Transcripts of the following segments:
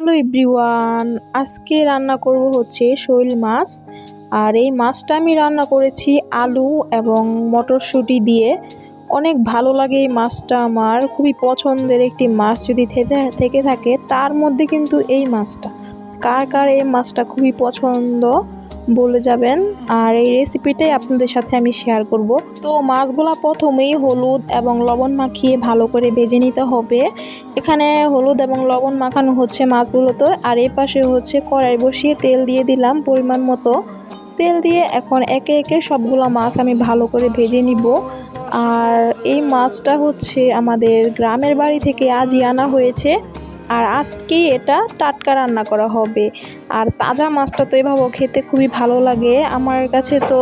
Hello everyone, আজকে রান্না করব হচ্ছে শৈল মাছ। আর এই মাছটা আমি রান্না করেছি আলু এবং মটরশুঁটি দিয়ে। অনেক ভালো লাগে এই মাছটা আমার। খুবই পছন্দের একটি মাছ যদি থেকে- থেকে থাকে, তার মধ্যে কিন্তু এই মাছটা। কার কার এই মাছটা খুবই পছন্দ? বলে যাবেন। আর এই রেসিপিটাই আপনাদের সাথে আমি শেয়ার করব। তো মাছগুলা প্রথমেই হলুদ এবং লবণ মাখিয়ে ভালো করে ভেজে নিতে হবে। এখানে হলুদ এবং লবণ মাখানো হচ্ছে মাছগুলোতে। আর এ পাশে হচ্ছে কড়াই বসিয়ে তেল দিয়ে দিলাম পরিমাণ মতো। তেল দিয়ে এখন একে একে সবগুলো মাছ আমি ভালো করে ভেজে নিব। আর এই মাছটা হচ্ছে আমাদের গ্রামের বাড়ি থেকে আজই আনা হয়েছে। আর আজকেই এটা টাটকা রান্না করা হবে। আর তাজা মাছটা তো এভাবে খেতে খুবই ভালো লাগে। আমার কাছে তো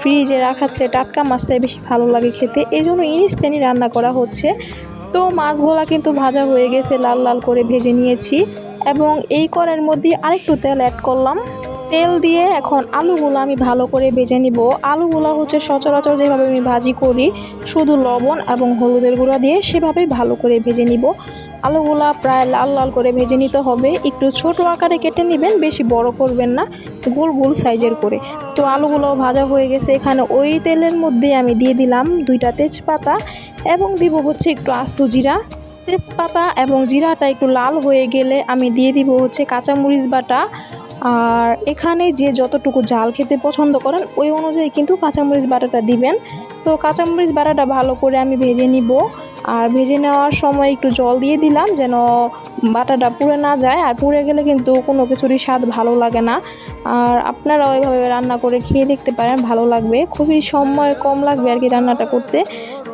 ফ্রিজে রাখার চেয়ে টাটকা মাছটাই বেশি ভালো লাগে খেতে। এই জন্য ইনস্ট্যান্টই রান্না করা হচ্ছে। তো মাছগুলা কিন্তু ভাজা হয়ে গেছে, লাল লাল করে ভেজে নিয়েছি। এবং এই করার মধ্যে আরেকটু তেল অ্যাড করলাম। তেল দিয়ে এখন আলুগুলো আমি ভালো করে ভেজে নিব। আলুগুলো হচ্ছে সচরাচর যেভাবে আমি ভাজি করি, শুধু লবণ এবং হলুদের গুঁড়া দিয়ে সেভাবেই ভালো করে ভেজে নিব। আলুগুলা প্রায় লাল লাল করে ভেজে নিতে হবে। একটু ছোট আকারে কেটে নেবেন, বেশি বড় করবেন না, গোল গোল সাইজের করে। তো আলুগুলো ভাজা হয়ে গেছে। এখানে ওই তেলের মধ্যে আমি দিয়ে দিলাম দুইটা তেজপাতা এবং দিব হচ্ছে একটু আস্ত জিরা। তেজপাতা এবং জিরাটা একটু লাল হয়ে গেলে আমি দিয়ে দিব হচ্ছে কাঁচামরিচ বাটা। আর এখানে যে যতটুকু জাল খেতে পছন্দ করেন, ওই অনুযায়ী কিন্তু কাঁচামরিচ বাটাটা দিবেন। তো কাঁচামরিচ বাটাটা ভালো করে আমি ভেজে নিব। আর ভেজে নেওয়ার সময় একটু জল দিয়ে দিলাম যেন বাটাটা পুড়ে না যায়। আর পুড়ে গেলে কিন্তু কোনো কিছুরই স্বাদ ভালো লাগে না। আর আপনারা ওইভাবে রান্না করে খেয়ে দেখতে পারেন, ভালো লাগবে। খুবই সময় কম লাগবে আর কি রান্নাটা করতে।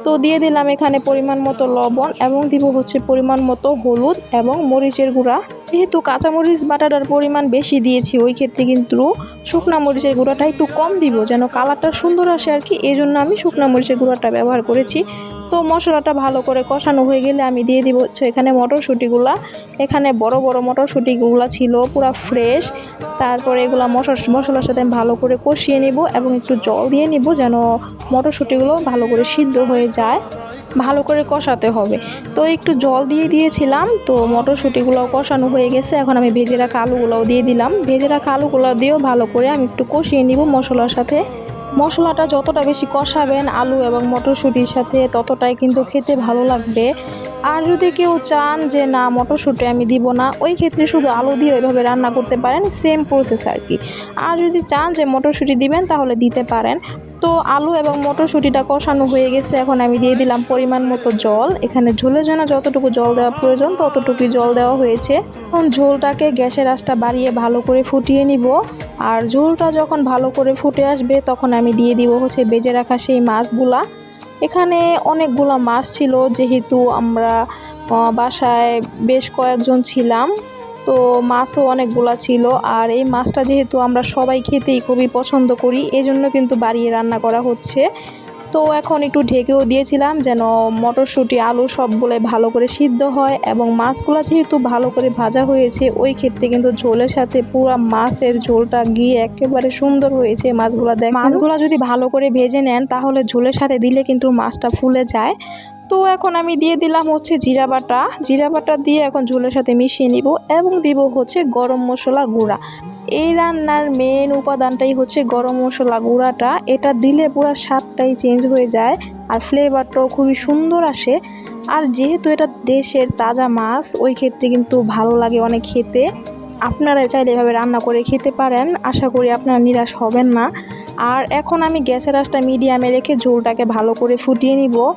তো দিয়ে দিলাম এখানে পরিমাণ মতো লবণ এবং দিব হচ্ছে পরিমাণ মতো হলুদ এবং মরিচের গুঁড়া। যেহেতু কাঁচামরিচ বাটাটার পরিমাণ বেশি দিয়েছি, ওই ক্ষেত্রে কিন্তু শুকনা মরিচের গুঁড়াটা একটু কম দিব যেন কালারটা সুন্দর আসে আর কি। এই জন্য আমি শুকনা মরিচের গুঁড়াটা ব্যবহার করেছি। তো মশলাটা ভালো করে কষানো হয়ে গেলে আমি দিয়ে দিব হচ্ছে এখানে মটরশুঁটিগুলা। এখানে বড় বড় মটরশুঁটিগুলা ছিল, পুরো ফ্রেশ। তারপরে এগুলো মশলা মশলার সাথে ভালো করে কষিয়ে নিব এবং একটু জল দিয়ে নিব যেন মটরশুঁটিগুলো ভালো করে সিদ্ধ হয়ে যায়। ভালো করে কষাতে হবে। তো একটু জল দিয়ে দিয়েছিলাম, তো মটরশুঁটিগুলো কষানো হয়ে গেছে। এখন আমি ভেজে রাখা আলুগুলোও দিয়ে দিলাম। ভেজে রাখা আলুগুলো দিয়েও ভালো করে আমি একটু কষিয়ে নিব মশলার সাথে। মশলাটা যতটা বেশি কষাবেন আলু এবং মটরশুঁটির সাথে, ততটাই কিন্তু খেতে ভালো লাগবে। আর যদি কেউ চান যে, না, মটরশুঁটি আমি দিব না, ওই ক্ষেত্রে শুধু আলু দিয়ে ওইভাবে রান্না করতে পারেন, সেম প্রসেস আর কি। আর যদি চান যে, মটরশুঁটি দিবেন, তাহলে দিতে পারেন। তো আলু এবং মটরশুঁটিটা কষানো হয়ে গেছে। এখন আমি দিয়ে দিলাম পরিমাণ মতো জল। এখানে ঝোলের জন্য যতটুকু জল দেওয়া প্রয়োজন, ততটুকুই জল দেওয়া হয়েছে। এখন ঝোলটাকে গ্যাসের আঁচটা বাড়িয়ে ভালো করে ফুটিয়ে নিব। আর ঝোলটা যখন ভালো করে ফুটে আসবে, তখন আমি দিয়ে দিব হচ্ছে বেজে রাখা সেই মাছগুলা। এখানে অনেকগুলো মাছ ছিল, যেহেতু আমরা বাসায় বেশ কয়েকজন ছিলাম। তো মাছও অনেকগুলা ছিল আর এই মাছটা যেহেতু আমরা সবাই খেতেই খুবই পছন্দ করি, এজন্য কিন্তু বাড়িয়ে রান্না করা হচ্ছে। তো এখন একটু ঢেকেও দিয়েছিলাম যেন মটরশুঁটি, আলু সবগুলো ভালো করে সিদ্ধ হয় এবং মাছগুলো যেহেতু ভালো করে ভাজা হয়েছে, ওই ক্ষেত্রে কিন্তু ঝোলের সাথে পুরো মাছের ঝোলটা গিয়ে একেবারে সুন্দর হয়েছে মাছগুলো দেখ মাছগুলো যদি ভালো করে ভেজে নেন তাহলে ঝোলের সাথে দিলে কিন্তু মাছটা ফুলে যায়। তো এখন আমি দিয়ে দিলাম হচ্ছে জিরা বাটা। জিরা বাটা দিয়ে এখন ঝোলের সাথে মিশিয়ে নিব এবং দিব হচ্ছে গরম মশলা গুঁড়া। এই রান্নার মেন উপাদানটাই হচ্ছে গরম মশলা গুঁড়াটা। এটা দিলে পুরো স্বাদটাই চেঞ্জ হয়ে যায় আর ফ্লেভারটাও খুবই সুন্দর আসে। আর যেহেতু এটা দেশের তাজা মাছ, ওই ক্ষেত্রে কিন্তু ভালো লাগে অনেক খেতে। আপনারা চাইলে এভাবে রান্না করে খেতে পারেন। আশা করি আপনারা নিরাশ হবেন না। আর এখন আমি গ্যাসের আঁচটা মিডিয়ামে রেখে ঝোলটাকে ভালো করে ফুটিয়ে নিব।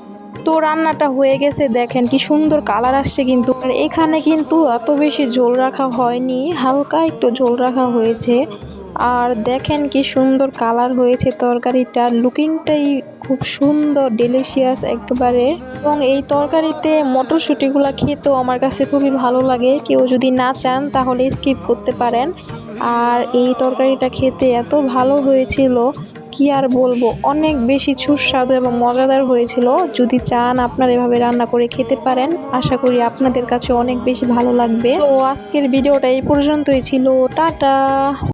তো রান্নাটা হয়ে গেছে, দেখেন কি সুন্দর কালার আসছে কিন্তু। আর এখানে কিন্তু এত বেশি ঝোল রাখা হয়নি, হালকা একটু ঝোল রাখা হয়েছে। আর দেখেন কি সুন্দর কালার হয়েছে তরকারিটার লুকিংটাই খুব সুন্দর ডেলিশিয়াস একবারে। এবং এই তরকারিতে মটরশুঁটিগুলো খেতেও আমার কাছে খুবই ভালো লাগে, কেউ যদি না চান তাহলে স্কিপ করতে পারেন। আর এই তরকারিটা খেতে এত ভালো হয়েছিল কি আর বলব? অনেক বেশি সুস্বাদু এবং মজাদার হয়েছিল। যদি চান আপনারা এভাবে রান্না করে খেতে পারেন, আশা করি আপনাদের কাছে অনেক বেশি ভালো লাগবে। তো আজকের ভিডিওটা এই পর্যন্তই ছিল। টাটা!